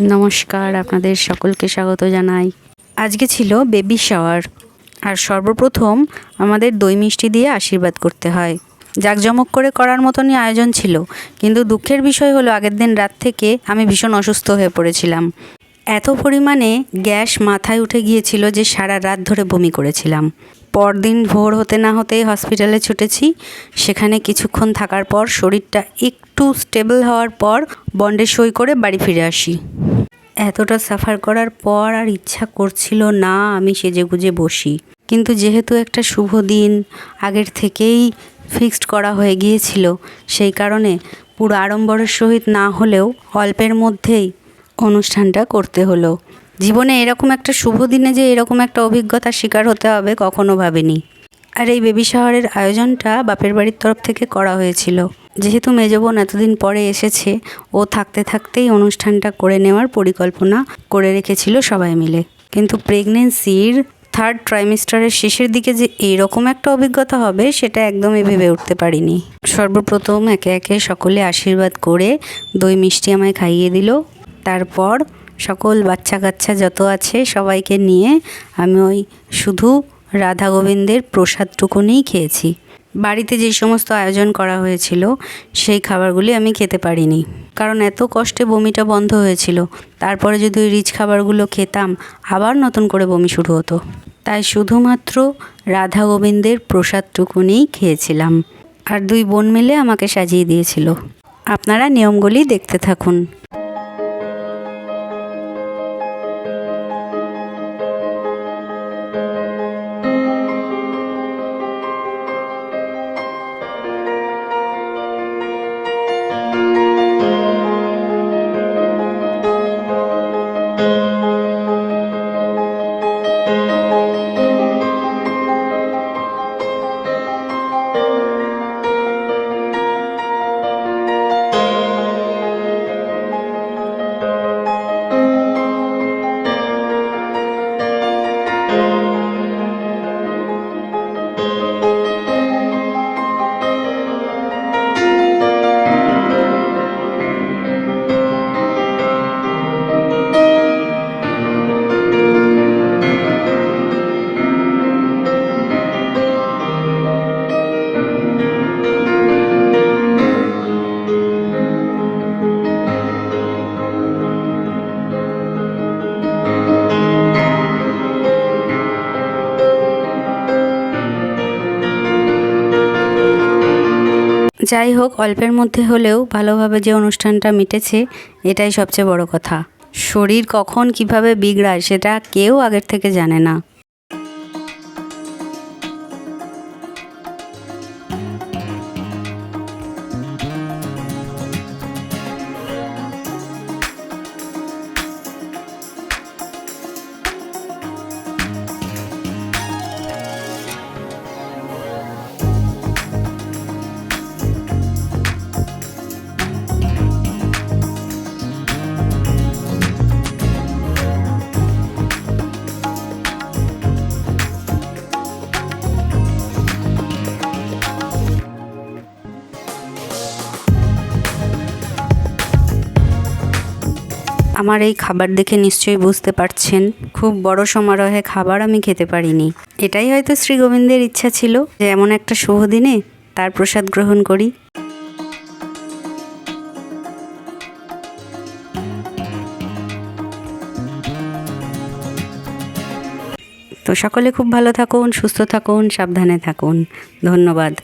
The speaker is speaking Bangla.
নমস্কার, আপনাদের সকলকে স্বাগত জানাই। আজকে ছিল বেবি শাওয়ার আর সর্বপ্রথম আমাদের দই মিষ্টি দিয়ে আশীর্বাদ করতে হয়। জাঁকজমক করে করার মতনই আয়োজন ছিল, কিন্তু দুঃখের বিষয় হলো আগের দিন রাত থেকে আমি ভীষণ অসুস্থ হয়ে পড়েছিলাম। এত পরিমাণে গ্যাস মাথায় উঠে গিয়েছিল যে সারা রাত ধরে বমি করেছিলাম। পরদিন ভোর হতে না হতেই হসপিটালে ছুটেছি। সেখানে কিছুক্ষণ থাকার পর শরীরটা একটু স্টেবল হওয়ার পর বন্ডে সই করে বাড়ি ফিরে আসি। এতটা সাফার করার পর আর ইচ্ছা করছিল না আমি সেজেগুজে বসি। কিন্তু যেহেতু একটা শুভ দিন আগের থেকেই ফিক্সড করা হয়ে গিয়েছিল, সেই কারণে পুরো আড়ম্বরের সহিত না হলেও অল্পের মধ্যেই অনুষ্ঠানটা করতে হলো। জীবনে এরকম একটা শুভ দিনে যে এরকম একটা অভিজ্ঞতার শিকার হতে হবে কখনো ভাবিনি। আর এই বেবি শাওয়ারের আয়োজনটা বাপের বাড়ির তরফ থেকে করা হয়েছিল। যেহেতু মেজ বোন এতদিন পরে এসেছে, ও থাকতে থাকতেই অনুষ্ঠানটা করে নেওয়ার পরিকল্পনা করে রেখেছিল সবাই মিলে। কিন্তু প্রেগনেন্সির থার্ড ট্রাইমিস্টারের শেষের দিকে যে এইরকম একটা অভিজ্ঞতা হবে, সেটা একদমই ভেবে উঠতে পারিনি। সর্বপ্রথম একে একে সকলে আশীর্বাদ করে দই মিষ্টি আমায় খাইয়ে দিল। তারপর সকল বাচ্চা কাচ্চা যত আছে সবাইকে নিয়ে আমি ওই শুধু রাধা গোবিন্দের প্রসাদটুকুনিই খেয়েছি। বাড়িতে যে সমস্ত আয়োজন করা হয়েছিল, সেই খাবারগুলি আমি খেতে পারিনি। কারণ এত কষ্টে বমিটা বন্ধ হয়েছিল। তারপরে যদি ওই রিচ খাবারগুলো খেতাম, আবার নতুন করে বমি শুরু হতো। তাই শুধুমাত্র রাধা গোবিন্দের প্রসাদটুকুনিই খেয়েছিলাম। আর দুই বোন মিলে আমাকে সাজিয়ে দিয়েছিল। আপনারা নিয়মগুলি দেখতে থাকুন। যাই হোক, অল্পের মধ্যে হলেও ভালোভাবে যে অনুষ্ঠানটা মিটেছে, এটাই সবচেয়ে বড় কথা। শরীর কখন কীভাবে বিগড়ায়, সেটা কেউ আগের থেকে জানে না। আমার এই খাবার দেখে নিশ্চয়ই বুঝতে পারছেন। খুব বড় সমারোহে খাবার আমি খেতে পারিনি। এটাই হয়তো শ্রী গোবিন্দের ইচ্ছা ছিল যে এমন একটা শুভ দিনে তার প্রসাদ গ্রহণ করি। তো সকলে খুব ভালো থাকুন, সুস্থ থাকুন, সাবধানে থাকুন। ধন্যবাদ।